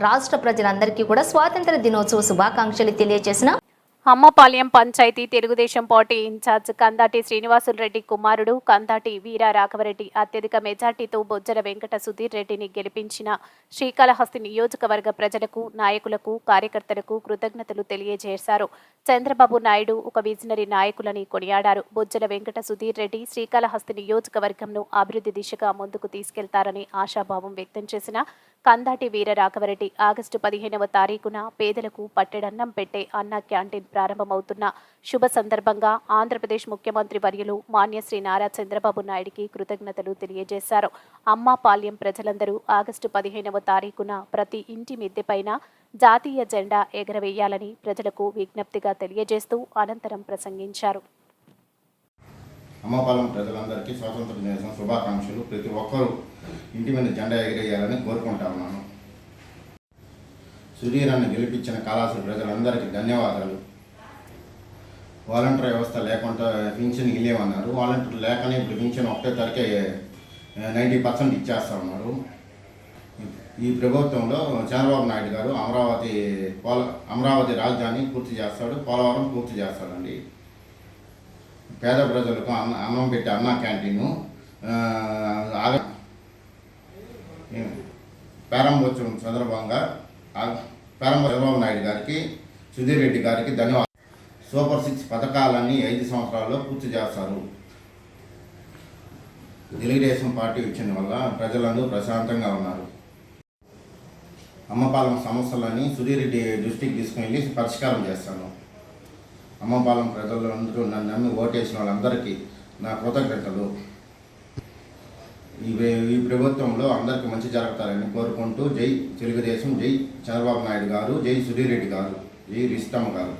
రాష్ట్ర ప్రజలందరికీ కూడా స్వాతంత్ర దినోత్సవ శుభాకాంక్షలు తెలియజేసిన అమ్మపాలెం పంచాయతీ తెలుగుదేశం పార్టీ ఇన్ఛార్జ్ కందాటి శ్రీనివాసులు రెడ్డి కుమారుడు కందాటి వీర రాఘవరెడ్డి అత్యధిక మెజార్టీతో బొజ్జల వెంకట సుధీర్ రెడ్డిని గెలిపించిన శ్రీకాళహస్తి నియోజకవర్గ ప్రజలకు నాయకులకు కార్యకర్తలకు కృతజ్ఞతలు తెలియజేశారు. చంద్రబాబు నాయుడు ఒక విజనరీ నాయకులని కొనియాడారు. బొజ్జల వెంకట సుధీర్ రెడ్డి శ్రీకాళహస్తి నియోజకవర్గంను అభివృద్ధి దిశగా ముందుకు తీసుకెళ్తారని ఆశాభావం వ్యక్తం చేసిన కందాటి వీర రాఘవరెడ్డి ఆగస్టు పదిహేనవ తారీఖున పేదలకు పట్టెడన్నం పెట్టే అన్న క్యాంటీన్ ప్రారంభమవుతున్న శుభ సందర్భంగా ఆంధ్రప్రదేశ్ ముఖ్యమంత్రి వర్యులు మాన్యశ్రీ నారా చంద్రబాబు నాయుడికి కృతజ్ఞతలు తెలియజేశారు. అమ్మపాల్యం ప్రజలందరూ ఆగస్టు పదిహేనవ తారీఖున ప్రతి ఇంటి మిద్దెపైన జాతీయ జెండా ఎగరవేయాలని ప్రజలకు విజ్ఞప్తిగా తెలియజేస్తూ అనంతరం ప్రసంగించారు. అమ్మపాలెం ప్రజలందరికీ స్వాతంత్ర దినోత్సవం శుభాకాంక్షలు ప్రతి ఒక్కరూ ఇంటి మీద జెండా ఎగిరేయాలని కోరుకుంటా ఉన్నాను. సుధీరాన్ని గెలిపించిన కళాశాల ప్రజలందరికీ ధన్యవాదాలు. వాలంటీర్ వ్యవస్థ లేకుండా పింఛన్ ఇవ్వలేమన్నారు వాలంటీర్ లేకనే ఇప్పుడు పింఛన్ ఒకటే తరకే నైంటీ పర్సెంట్ ఇచ్చేస్తా ఉన్నారు ఈ ప్రభుత్వంలో చంద్రబాబు నాయుడు గారు అమరావతి పోల అమరావతి రాజధాని పూర్తి చేస్తాడు పోలవరం పూర్తి చేస్తాడండి. పేద ప్రజలకు అన్న అన్నం పెట్టే అన్న క్యాంటీను ఆగ ప్రారంభోత్సవం సందర్భంగా ప్రారంభ చంద్రబాబు నాయుడు గారికి సుధీర్ రెడ్డి గారికి ధన్యవాదాలు. సూపర్ సిక్స్ పథకాలన్నీ ఐదు సంవత్సరాల్లో పూర్తి చేస్తారు. తెలుగుదేశం పార్టీ వచ్చిన వల్ల ప్రజలందరూ ప్రశాంతంగా ఉన్నారు. అమ్మపాలెం సమస్యలని సుధీరెడ్డి దృష్టికి తీసుకుని పరిష్కారం చేస్తాను. అమ్మపాలెం ప్రజలందరూ నన్ను నమ్మి ఓటేసిన వాళ్ళందరికీ నా కృతజ్ఞతలు. ఈ ఈ ప్రభుత్వంలో అందరికీ మంచి జరుగుతారని కోరుకుంటూ జై తెలుగుదేశం జై చంద్రబాబు నాయుడు గారు జై సుధీర్ రెడ్డి గారు జై రిస్తమ్మ గారు.